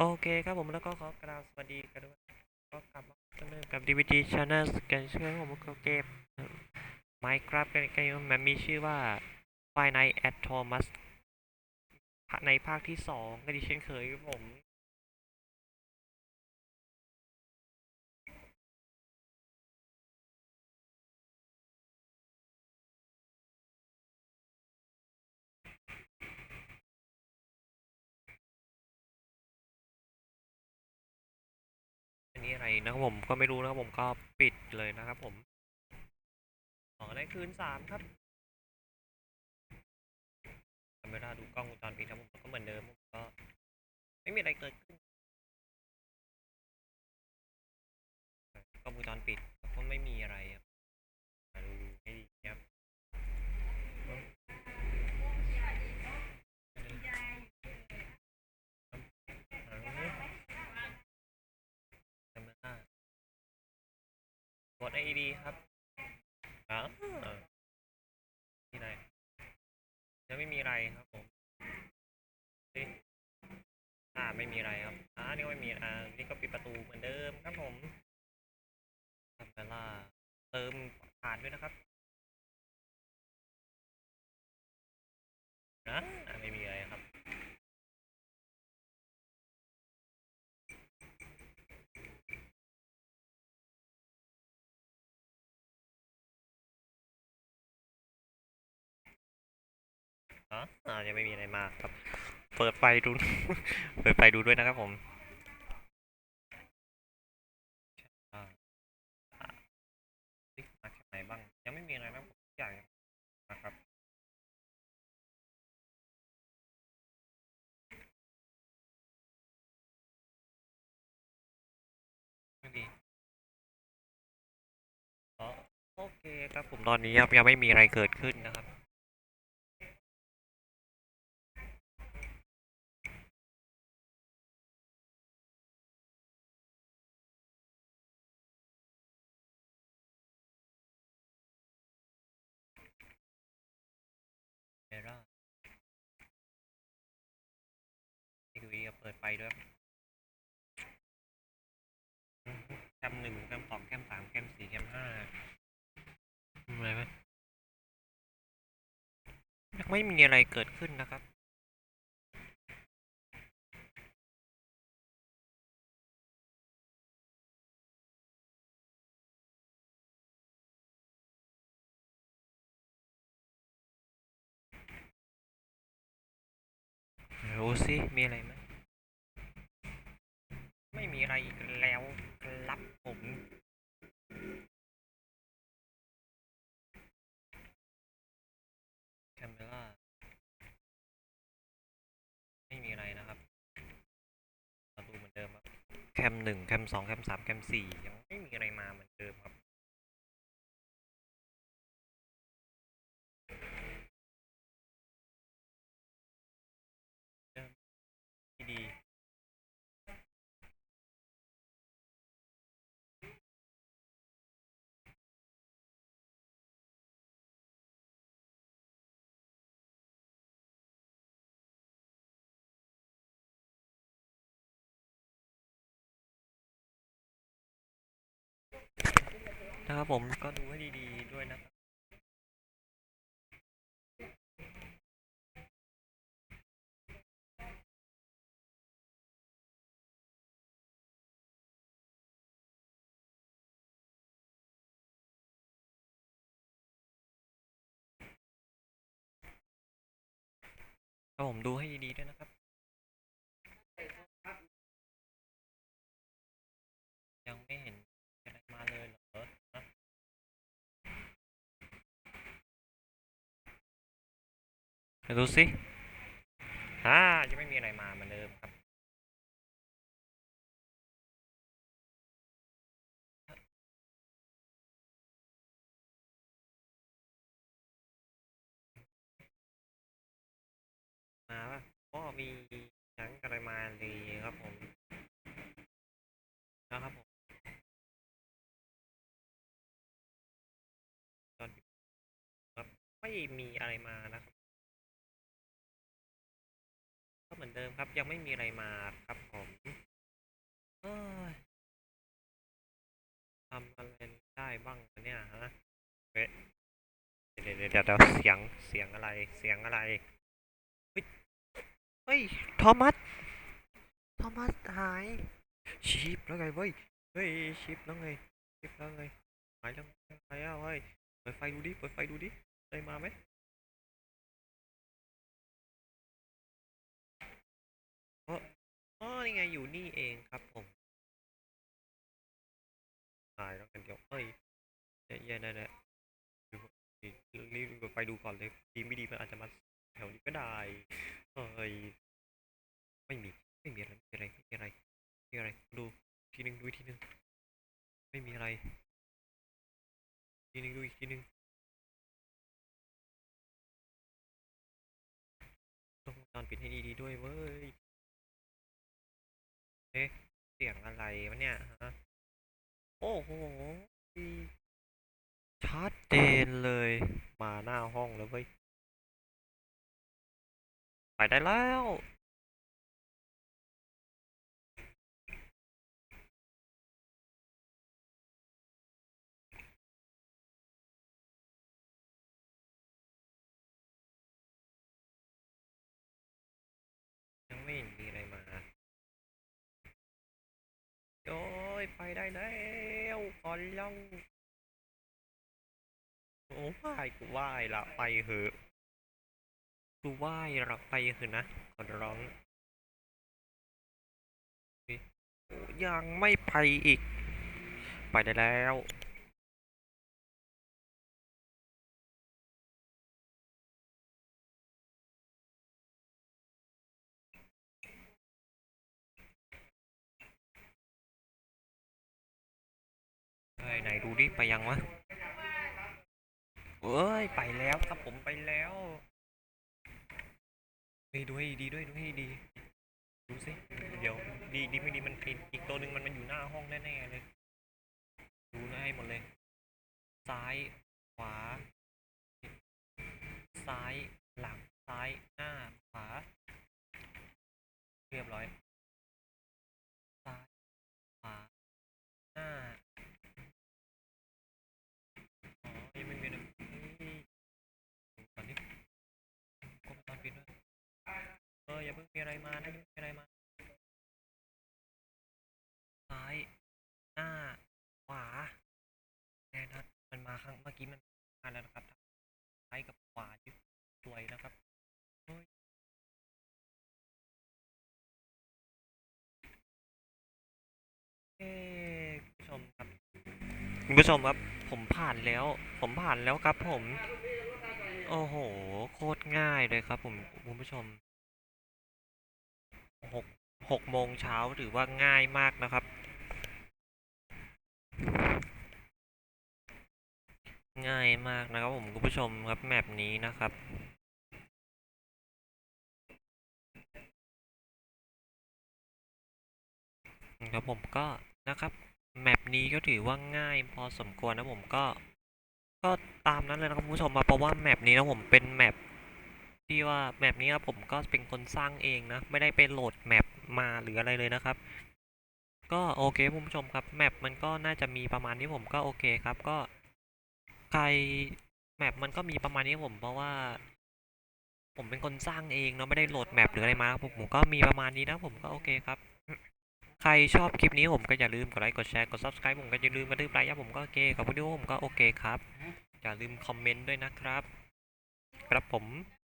โอเคครับผมแล้วก็ขอกราบสวัสดีกันด้วย ก็กลับมาเริ่มกับ DVD Channel กันเชื่อผมก็เกม Minecraft กันกันมันมีชื่อว่า Five Nights at Thomas ในภาคที่สองก็ดิเช่นเคยครับผม มีอะไรนะครับผมก็ไม่รู้นะครับผมก็ปิดเลยนะครับผมอ๋อในคืนสามครับทำเวลาดูกล้องวงจรปิดครับผมก็เหมือนเดิมผมก็ไม่มีอะไรเกิดขึ้นกล้องวงจรปิดครับก็ไม่มีอะไรครับมาดูให้ดีครับทำเวลา กด AED ครับอ๋อที่ไหนยังไม่มีอะไรครับผมอ่าไม่มีอะไรครับอ่านี่ก็ไม่มีอ่านี่ก็ปิดประตูเหมือนเดิมครับผมทำเวลาเติมผ่านด้วยนะครับนะอ่าไม่มี อ๋อเรายังไม่มีอะไรมากครับ เปิดไฟดู เปิดไฟดูด้วยนะครับผมอ่าอ่าติ๊กมาจากไหนบ้าง ยังไม่มีอะไรนะผมทุกอย่างนะครับไม่มีอ๋อโอเคครับผมตอนนี้ครับยังไม่มีอะไรเกิดขึ้นนะครับ ดไฟด้วยอืมแคมหนึ่งแคมสองแคมสามแคมสี่แคมห้าอะไรไหมยังไม่มีอะไรเกิดขึ้นนะครับรู้สิมีอะไรไหม ไม่มีอะไรอีกแล้วครับผมแคมเมล่าไม่มีอะไรนะครับประตูเหมือนเดิมครับ แคมหนึ่งแคมสองแคมสามแคมสี่ยังไม่มี นะครับผมก็ดูให้ดีๆด้วยนะครับผมดูให้ดีๆด้วยนะครับ ดูสิอ่ายังไม่มีอะไรมาเหมือนเดิมครับ มาป่ะก็มีหนังอะไรมาดีครับผมนะครับผมตอนครับไม่มีอะไรมานะครับ เหมือนเดิมครับ ยังไม่มีอะไรมาครับผมทำอะไรได้บ้างเนี่ยฮะเดี๋ยวเดี๋ยวเสียงเสียงอะไรเสียงอะไร เฮ้ยทอมัสทอมัสหายชิปแล้วไงเว้ยเฮ้ยชิปแล้วไงชิปแล้วไงหายแล้วหายแล้วเฮ้ยเปิดไฟดูดิเปิดไฟดูดิอะไรมาไหม ไงอยู่นี่เองครับผมตายแล้วกันเดี๋ยวเอ้ยเย้ๆได้ได้ดูรีบไปดูก่อนเลยดีไม่ดีมันอาจจะมาแถวนี้ก็ได้เอ้ยไม่มีไม่มีอะไรไม่มีอะไรไม่มีอะไรไม่มีอะไรดูทีหนึ่งดูอีกทีหนึ่งไม่มีอะไร ทีหนึ่งดูอีกทีหนึ่งต้องวงจอนปิดให้ดีๆด้วยเว้ย เอ๊ะเสียงอะไรวะเนี่ยฮะโอ้โหชัดเจนเลย มาหน้าห้องแล้วเว้ย ไปได้แล้ว แล้วขอร้องโอ้ยกูไหว้ละไปเหอะกูไหว้ละไปเหอะนะขอร้องเฮ้ยยังไม่ไปอีก ไปได้แล้ว เฮ้ยไหนดูดิไปยังวะเอ้ยไปแล้วครับผมไปแล้วเฮ้ยดูให้ดีด้วยดูให้ดีดูสิเดี๋ยวดีดีไม่ดีมันอีกตัวหนึ่งมันมันอยู่หน้าห้องแน่ๆเลยดูนะให้หมดเลย ซ้ายขวา ซ้ายหลังซ้ายหน้าขวาเรียบร้อย อย่าเพิ่งมีอะไรมานะอย่าเพิ่งมีอะไรมาซ้ายหน้าขวาแน่นะมันมาข้งเมื่อกี้มันมาแล้วนะครับซ้ายกับขวาที่สวยนะครับเฮ้ยเอ้คุณผู้ชมครับคุณผู้ชมครับผมผ่านแล้ว ผมผ่านแล้วครับผม โอ้โห โคตรง่ายเลยครับผมคุณผู้ชม หกหกโมงเช้าถือว่าง่ายมากนะครับ ง่ายมากนะครับผมคุณผู้ชมครับแมปนี้นะครับครับผมก็นะครับแมปนี้ก็ถือว่าง่ายพอสมควรนะผมก็ ก็ตามนั้นเลยนะครับคุณผู้ชมมาเพราะว่าแมปนี้นะผมเป็นแมป ที่ว่าแมปนี้นะผมก็เป็นคนสร้างเองนะ ไม่ได้ไปโหลดแมปมาหรืออะไรเลยนะครับ ก็โอเคคุณผู้ชมครับแมปมันก็น่าจะมีประมาณนี้ผมก็โอเคครับก็ใครแมปมันก็มีประมาณนี้ผมเพราะว่า ผมเป็นคนสร้างเองเนาะไม่ได้โหลดแมปหรืออะไรมาครับผมก็มีประมาณนี้นะผมก็โอเคครับ ใครชอบคลิปนี้ผมก็อย่าลืมกดไลค์กดแชร์กด subscribe ผมก็อย่าลืมกระดืบไลค์ผมก็โอเคขอบคุณที่ว่าผมก็โอเคครับ อย่าลืมคอมเมนต์ด้วยนะครับ ครับผม